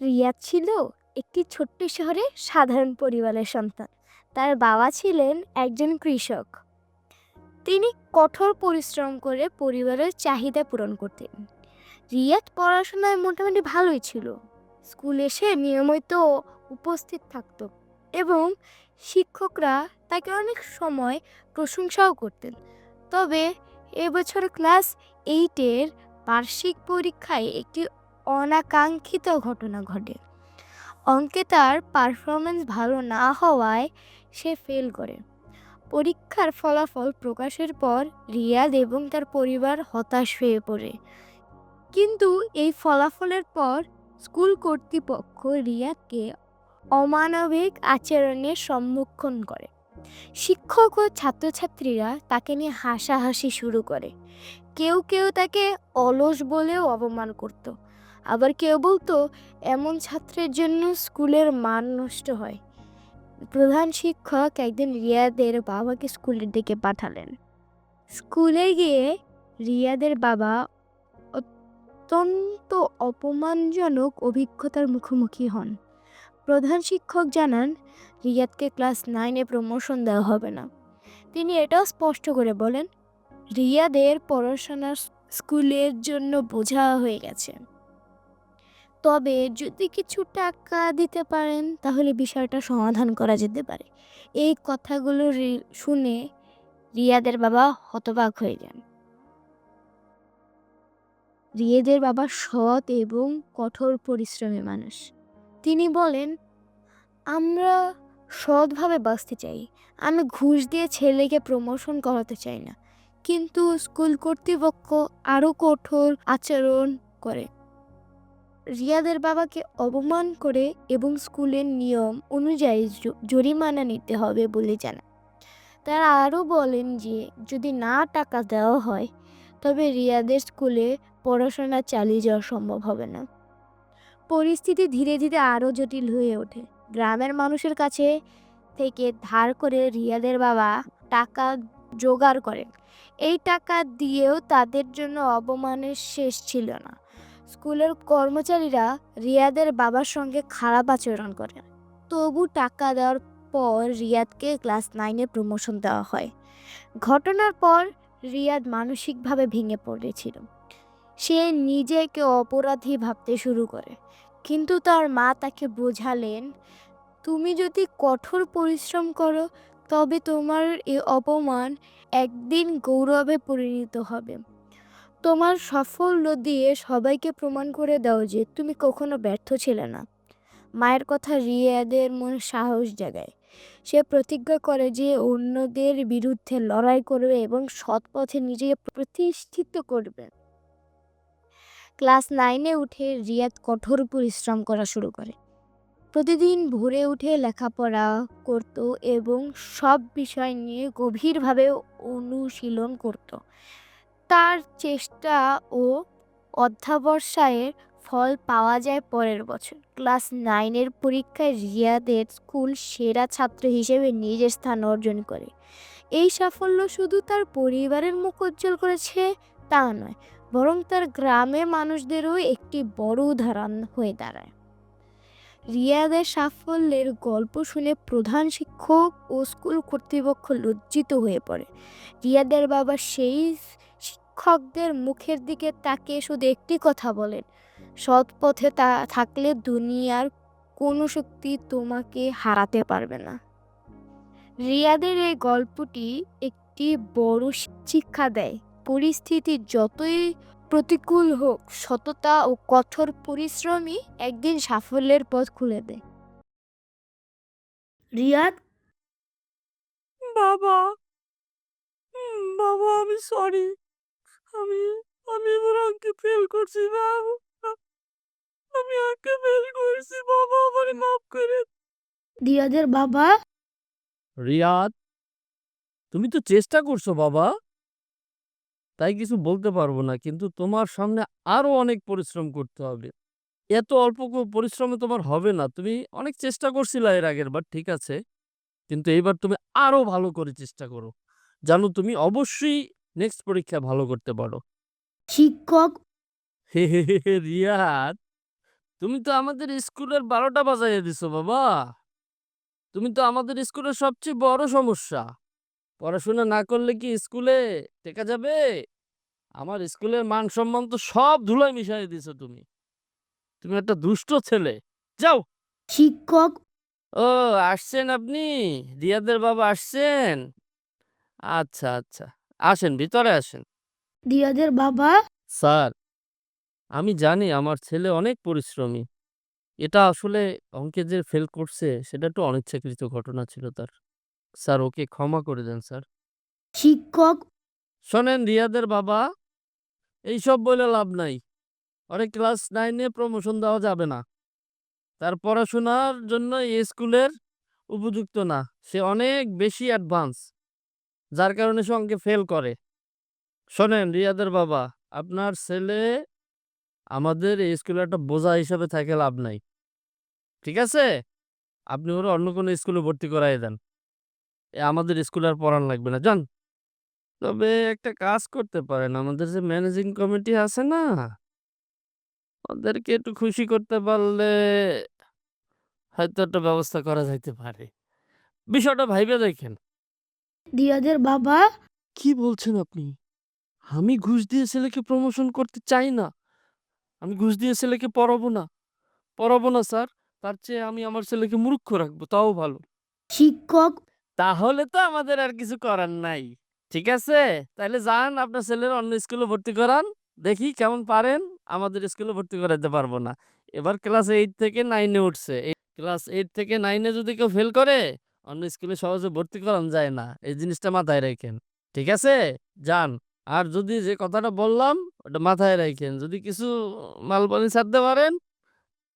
রিয়াদ ছিল একটি ছোট্ট শহরে সাধারণ পরিবারের সন্তান। তার বাবা ছিলেন একজন কৃষক। তিনি কঠোর পরিশ্রম করে পরিবারের চাহিদা পূরণ করতেন। রিয়াদ পড়াশোনায় মোটামুটি ভালোই ছিল। স্কুলে সে নিয়মিত উপস্থিত থাকত এবং শিক্ষকরা তাকে অনেক সময় প্রশংসাও করতেন। তবে এবছর ক্লাস এইটের বার্ষিক পরীক্ষায় একটি অনাকাঙ্ক্ষিত ঘটনা ঘটে। অঙ্কে তার পারফরমেন্স ভালো না হওয়ায় সে ফেল করে। পরীক্ষার ফলাফল প্রকাশের পর রিয়াদ এবং তার পরিবার হতাশ হয়ে পড়ে। কিন্তু এই ফলাফলের পর স্কুল কর্তৃপক্ষ রিয়াদকে অমানবিক আচরণের সম্মুখীন করে। শিক্ষক ও ছাত্রছাত্রীরা তাকে নিয়ে হাসাহাসি শুরু করে। কেউ কেউ তাকে অলস বলেও অপমান করত। আবার কেউ বলতো, এমন ছাত্রের জন্য স্কুলের মান নষ্ট হয়। প্রধান শিক্ষক একদিন রিয়াদের বাবাকে স্কুলের দিকে পাঠালেন। স্কুলে গিয়ে রিয়াদের বাবা অত্যন্ত অপমানজনক অভিজ্ঞতার মুখোমুখি হন। প্রধান শিক্ষক জানান, রিয়াদকে ক্লাস নাইনে প্রমোশন দেওয়া হবে না। তিনি এটাও স্পষ্ট করে বলেন, রিয়াদের পড়াশোনার স্কুলের জন্য বোঝা হয়ে গেছে। তবে যদি কিছু টাকা দিতে পারেন, তাহলে বিষয়টা সমাধান করা যেতে পারে। এই কথাগুলো শুনে রিয়াদের বাবা হতবাক হয়ে যান। রিয়াদের বাবা সৎ এবং কঠোর পরিশ্রমী মানুষ। তিনি বলেন, আমরা সৎভাবে বাঁচতে চাই। আমি ঘুষ দিয়ে ছেলেকে প্রমোশন করাতে চাই না। কিন্তু স্কুল কর্তৃপক্ষ আরও কঠোর আচরণ করে। রিয়াদের বাবাকে অপমান করে এবং স্কুলের নিয়ম অনুযায়ী জরিমানা নিতে হবে বলে জানান তারা আরও বলেন যে, যদি না টাকা দেওয়া হয়, তবে রিয়াদের স্কুলে পড়াশোনা চালিয়ে যাওয়া সম্ভব হবে না। পরিস্থিতি ধীরে ধীরে আরও জটিল হয়ে ওঠে। গ্রামের মানুষের কাছে থেকে ধার করে রিয়াদের বাবা টাকা জোগাড় করেন। এই টাকা দিয়েও তাদের জন্য অপমানের শেষ ছিল না। স্কুলের কর্মচারীরা রিয়াদের বাবার সঙ্গে খারাপ আচরণ করে। তবু টাকা দেওয়ার পর রিয়াদকে ক্লাস নাইনে প্রমোশন দেওয়া হয়। ঘটনার পর রিয়াদ মানসিকভাবে ভেঙে পড়েছিল। সে নিজেকে অপরাধী ভাবতে শুরু করে। কিন্তু তার মা তাকে বোঝালেন, তুমি যদি কঠোর পরিশ্রম করো, তবে তোমার এই অপমান একদিন গৌরবে পরিণত হবে। তোমার সাফল্য দিয়ে সবাইকে প্রমাণ করে দাও যে তুমি কখনো ব্যর্থ ছিলে না। মায়ের কথা রিয়াদের মনে সাহস জাগায়। সে প্রতিজ্ঞা করে যে অন্যদের বিরুদ্ধে লড়াই করবে এবং সৎ পথে নিজেকে প্রতিষ্ঠিত করবে। ক্লাস নাইনে উঠে রিয়াদ কঠোর পরিশ্রম করা শুরু করে। প্রতিদিন ভোরে উঠে লেখাপড়া করত এবং সব বিষয় নিয়ে গভীরভাবে অনুশীলন করত। তার চেষ্টা ও অধ্যাবসায়ের ফল পাওয়া যায় পরের বছর। ক্লাস নাইনের পরীক্ষায় রিয়াদের স্কুল সেরা ছাত্র হিসেবে নিজের স্থান অর্জন করে। এই সাফল্য শুধু তার পরিবারের মুখ উজ্জ্বল করেছে তা নয়, বরং তার গ্রামের মানুষদেরও একটি বড় উদাহরণ হয়ে দাঁড়ায়। রিয়াদের সাফল্যের গল্প শুনে প্রধান শিক্ষক ও স্কুল কর্তৃপক্ষ লজ্জিত হয়ে পড়ে। রিয়াদের বাবা সেই শিক্ষকদের মুখের দিকে তাকিয়ে শুধু একটি কথা বলেন সৎ পথে তা থাকলে দুনিয়ার কোনো শক্তি তোমাকে হারাতে পারবে না। রিয়াদের এই গল্পটি একটি বড় শিক্ষা দেয়, পরিস্থিতি যতই প্রতিকূল হোক, সততা ও কঠোর পরিশ্রমই একদিন সাফল্যের পথ খুলে দেয়। রিয়াদ, বাবা বাবা, আমি সরি আমি আমি এবার আঙ্কে ফেল করছি না আমি আঙ্কে ফেল করছি বাবা আমার মাফ করে। রিয়াদের বাবা? রিয়াদ? তুমি তো চেষ্টা করছ বাবা। তাই কিছু বলতে পারব না কিন্তু তোমার সামনে আরও অনেক পরিশ্রম করতে হবে। এত অল্প পরিশ্রমে তোমার হবে না। তুমি অনেক চেষ্টা করছিলা এর আগের বার ঠিক আছে। কিন্তু এইবার তুমি আরও ভালো করে চেষ্টা করো। জানো তুমি অবশ্যই নেক্সট পরীক্ষা ভালো করতে পারো। শিক্ষক রিয়াদ তুমি তো আমাদের স্কুলের বারোটা বাজাইয়ে দিছো বাবা। তুমি তো আমাদের স্কুলের সবচেয়ে বড় সমস্যা। পড়াশোনা না করলে কি স্কুলে টেকা যাবে? আমার স্কুলের মান সম্মান তো সব ধুলায় মিশাই দিছো তুমি। তুমি একটা দুষ্ট ছেলে। যাও। শিক্ষক ও আসছেন আপনি? রিয়াদের বাবা আসছেন? আচ্ছা আচ্ছা। আসেন ভিতরে আসেন। রিয়াদের বাবা? স্যার আমি জানি আমার ছেলে অনেক পরিশ্রমী। এটা আসলে অঙ্কে যে ফেল করছে সেটা একটু অনিচ্ছাকৃত ঘটনা ছিল তার। স্যার ওকে ক্ষমা করে দেন স্যার। শিক্ষক? শোনেন রিয়াদের বাবা এইসব বলে লাভ নাই। অনেক ক্লাস নাইনে প্রমোশন দেওয়া যাবে না। তার পড়াশোনার জন্য এই স্কুলের উপযুক্ত না। সে অনেক বেশি অ্যাডভান্স যার কারণে সে অঙ্কে ফেল করে। শোনেন, রিয়াদের বাবা, আপনার ছেলে আমাদের এই স্কুলে একটা বোঝা হিসাবে থাকে লাভ নাই। ঠিক আছে? আপনি ওরা অন্য কোনো স্কুলে ভর্তি করাই দেন। আমাদের স্কুলে আর পড়ান লাগবে না। যান। তবে একটা কাজ করতে পারেন, আমাদের যে ম্যানেজিং কমিটি আছে না, ওদেরকে একটু খুশি করতে পারলে হয়তো একটা ব্যবস্থা করা যাইতে পারে। বিষয়টা ভাইবে দেখেন। রিয়াদের বাবা। কি বলছেন আপনি? আমি ঘুষ দিয়ে ছেলেকে প্রমোশন করতে চাই না। আমি ঘুষ দিয়ে ছেলেকে পড়াবো না। পড়াবো না স্যার। তার চেয়ে আমি আমার ছেলেকে মূর্খ রাখব তাও ভালো। শিক্ষক। তাহলে তো আমাদের আর কিছু করার নাই। ঠিক আছে? তাহলে যান আপনার ছেলের অন্য স্কুলে ভর্তি করান। দেখি কেমন পারেন। আমাদের স্কুলে ভর্তি করাতে পারব না। এবার ক্লাস এইট থেকে নাইনে উঠছে। ক্লাস এইট থেকে নাইনে যদি কেউ ফেল করে অন্য স্কুলে সহজে ভর্তি করান যায় না। এই জিনিসটা মাথায় রাখেন। ঠিক আছে? যান। আর যদি যে কথাটা বললাম ওটা মাথায় রাখেন। যদি কিছু মালপানি ছাড়তে পারেন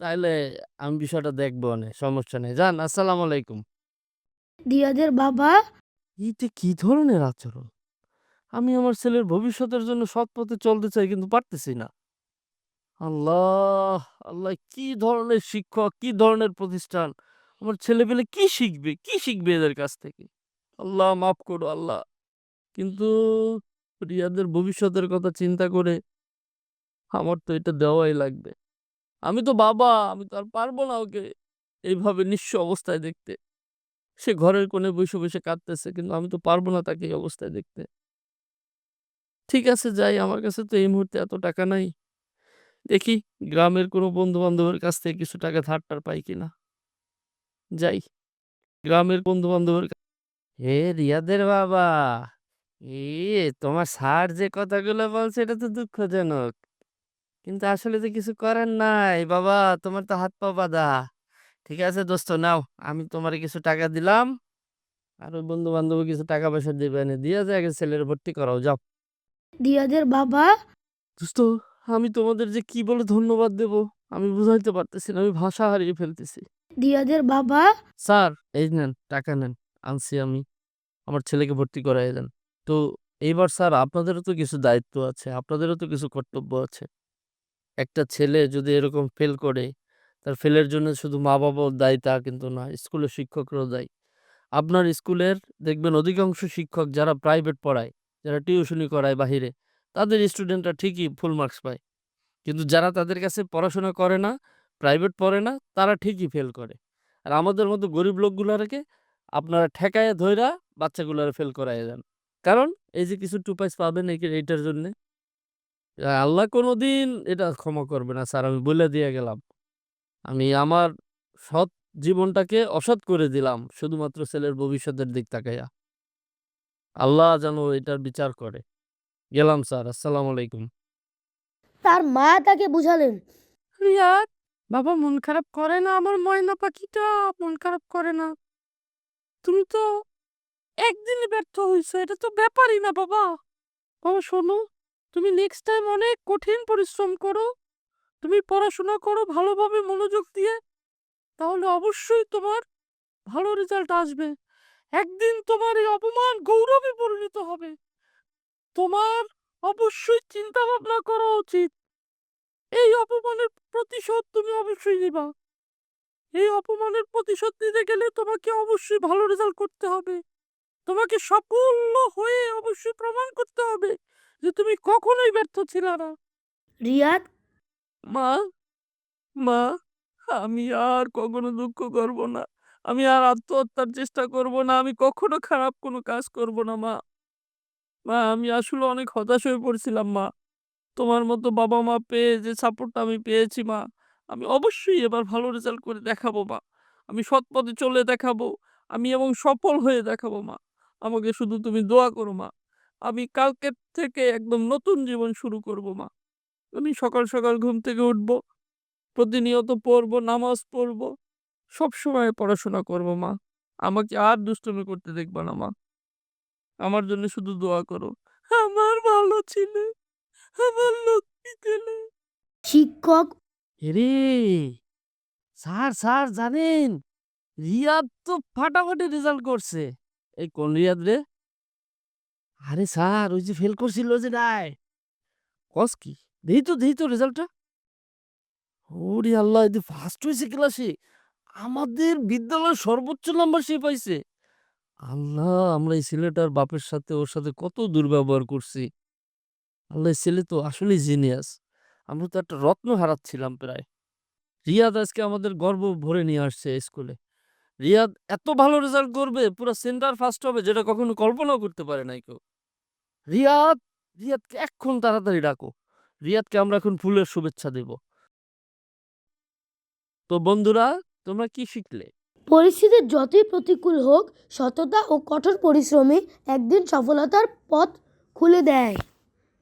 তাহলে আমি বিষয়টা দেখব অনেক। সমস্যা নেই। যান আসসালামু আলাইকুম। রিয়াদের বাবা? এইটা কি ধরনের আচরণ? আমি আমার ছেলের ভবিষ্যতের জন্য সৎ পথে চলতে চাই কিন্তু পারতেছি না। আল্লাহ! আল্লাহ! কি ধরনের শিক্ষক কি ধরনের প্রতিষ্ঠান? আমার ছেলে পেলে কি শিখবে? কি শিখবে এদের কাছ থেকে? আল্লাহ মাফ করো, আল্লাহ। কিন্তু রিয়াদের ভবিষ্যতের কথা চিন্তা করে আমার তো এটা দেওয়াই লাগবে। আমি তো বাবা, আমি তো আর পারব না ওকে এইভাবে নিঃস্ব অবস্থায় দেখতে। সে ঘরের কোণে বসে বসে কাঁদতেছে, কিন্তু আমি তো পারব না তাকে এই অবস্থায় দেখতে। ঠিক আছে, যাই, আমার কাছে তো এই মুহূর্তে এত টাকা নাই। দেখি গ্রামের কোনো বন্ধু বান্ধবের কাছ থেকে কিছু টাকা ধার টার পাই কিনা। যাই গ্রামের বন্ধু বান্ধবের হে রিয়াদের বাবা! এ তোমার স্যার যে কথাগুলো বলছে এটা তো দুঃখজনক। কিন্তু আসলে তো কিছু করার নাই। বাবা তোমার তো হাত পা বাঁধা। ঠিক আছে দোস্ত নাও আমি তোমার কিছু টাকা দিলাম। আর ওই বন্ধু বান্ধব কিছু টাকা পয়সা দিবে না দিয়ে যায় আগে ছেলের ভর্তি করাও যাও। রিয়াদের বাবা! দোস্ত আমি তোমাদের যে কি বলে ধন্যবাদ দেব আমি বুঝাইতে পারতেছি না আমি ভাষা হারিয়ে ফেলতেছি। রিয়াদের বাবা। স্যার, এই নেন, টাকা নেন, আনছি আমি। আমার ছেলেকে ভর্তি করাই দেন। তো এইবার স্যার, আপনাদেরও তো কিছু দায়িত্ব আছে, আপনাদেরও তো কিছু কর্তব্য আছে। একটা ছেলে যদি এরকম ফেল করে, তার ফেলের জন্য শুধু মা বাবাও দায়ী, তা কিন্তু না স্কুলের শিক্ষকরাও দায়ী। আপনার স্কুলের, দেখবেন অধিকাংশ শিক্ষক যারা প্রাইভেট পড়ায়, যারা টিউশনি করায় বাহিরে, তাদের স্টুডেন্টরা ঠিকই ফুল মার্কস পায়। কিন্তু যারা তাদের কাছে পড়াশোনা করে না প্রাইভেট পড়ে না তারা ঠিকই ফেল করে। আর আমাদের মতো গরিব লোকগুলারকে আপনারা ঠেকায় ধইরা বাচ্চাগুলার ফেল করায় দেন। কারণ এই যে কিছু টু পাইস পাবেন এই- এইটার জন্যে। আল্লাহ কোনোদিন এটা ক্ষমা করবে না স্যার আমি বলে দিয়ে গেলাম। আমি আমার সৎ জীবনটাকে অসৎ করে দিলাম শুধুমাত্র ছেলের ভবিষ্যতের দিক তাকাইয়া। আল্লাহ যেন এটার বিচার করে। গেলাম স্যার আসসালামু আলাইকুম। তার মা তাকে বুঝালেন। রিয়াদ বাবা, মন খারাপ করে না আমার ময়না পাখিটা? মন খারাপ করে না। তুমি তো একদিনে ব্যর্থ হয়েছো এটা তো ব্যাপারই না বাবা। বাবা, শোনো, তুমি নেক্সট টাইম অনেক কঠিন পরিশ্রম করো, তুমি পড়াশোনা করো ভালোভাবে মনোযোগ দিয়ে, তাহলে অবশ্যই তোমার ভালো রেজাল্ট আসবে। একদিন তোমার এই অপমান গৌরবে পরিণত হবে। তোমার অবশ্যই চিন্তা ভাবনা করা উচিত। এই অপমানের প্রতিশোধ তুমি অবশ্যই নিবা। এই অপমানের প্রতিশোধ নিতে গেলে তোমাকে অবশ্যই ভালো রেজাল্ট করতে হবে। তোমাকে সাফল্য হয়ে অবশ্যই প্রমাণ করতে হবে যে তুমি কখনোই ব্যর্থ ছিল না। রিয়াদ? মা মা আমি আর কখনো দুঃখ করব না। আমি আর আত্মহত্যার চেষ্টা করব না। আমি কখনো খারাপ কোনো কাজ করব না মা। মা আমি আসলে অনেক হতাশ হয়ে পড়ছিলাম মা। তোমার মতো বাবা মা পেয়ে যে সাপোর্টটা আমি পেয়েছি মা, আমি অবশ্যই এবার ভালো রেজাল্ট করে দেখাবো মা। আমি সৎ পথে চলে দেখাবো, আমি এবং সফল হয়ে দেখাবো মা। আমাকে শুধু তুমি দোয়া করো মা। আমি কালকের থেকে একদম নতুন জীবন শুরু করব মা। আমি সকাল সকাল ঘুম থেকে উঠবো, প্রতিনিয়ত পড়ব, নামাজ পড়ব, সব সময় পড়াশোনা করব মা। আমাকে আর দুষ্টুমি করতে দেখবা না মা। আমার জন্য শুধু দোয়া করো। আমার ভালো ছেলে। আমার লক্ষ্মী ছেলে। শিক্ষক? রে স্যার স্যার জানেন রিয়াদ তো ফাটাফাটি রেজাল্ট করছে। এই কোন রিয়াদ রে? আরে স্যার ওই যে ফেল করছিল যে নাই। কস কি? দেই তো দেই তো রেজাল্টটা ওরে আল্লাহ ফার্স্ট হয়েছে ক্লাসে আমাদের বিদ্যালয়ের সর্বোচ্চ নাম্বার সে পাইছে। আল্লাহ আমরা এই ছেলেটার বাপের সাথে ওর সাথে কত দুর্ব্যবহার করছি। আল্লাহ ছেলে তো আসলেই জিনিয়াস আমরা তো একটা রত্ন হারাচ্ছিলাম প্রায়। রিয়াদ আজকে আমাদের গর্ব ভরে নিয়ে আসছে স্কুলে। রিয়াদ এত ভালো রেজাল্ট করবে, পুরো সেন্টার ফার্স্ট হবে, যেটা কখনো কল্পনাও করতে পারে নাই কেউ। রিয়াদ, রিয়াদকে এখন তাড়াতাড়ি ডাকো। রিয়াদকে আমরা এখন ফুলের শুভেচ্ছা দেব। তো বন্ধুরা, তোমরা কি শিখলে? পরিস্থিতি যতই প্রতিকূল হোক, সততা ও কঠোর পরিশ্রমে একদিন সফলতার পথ খুলে দেয়।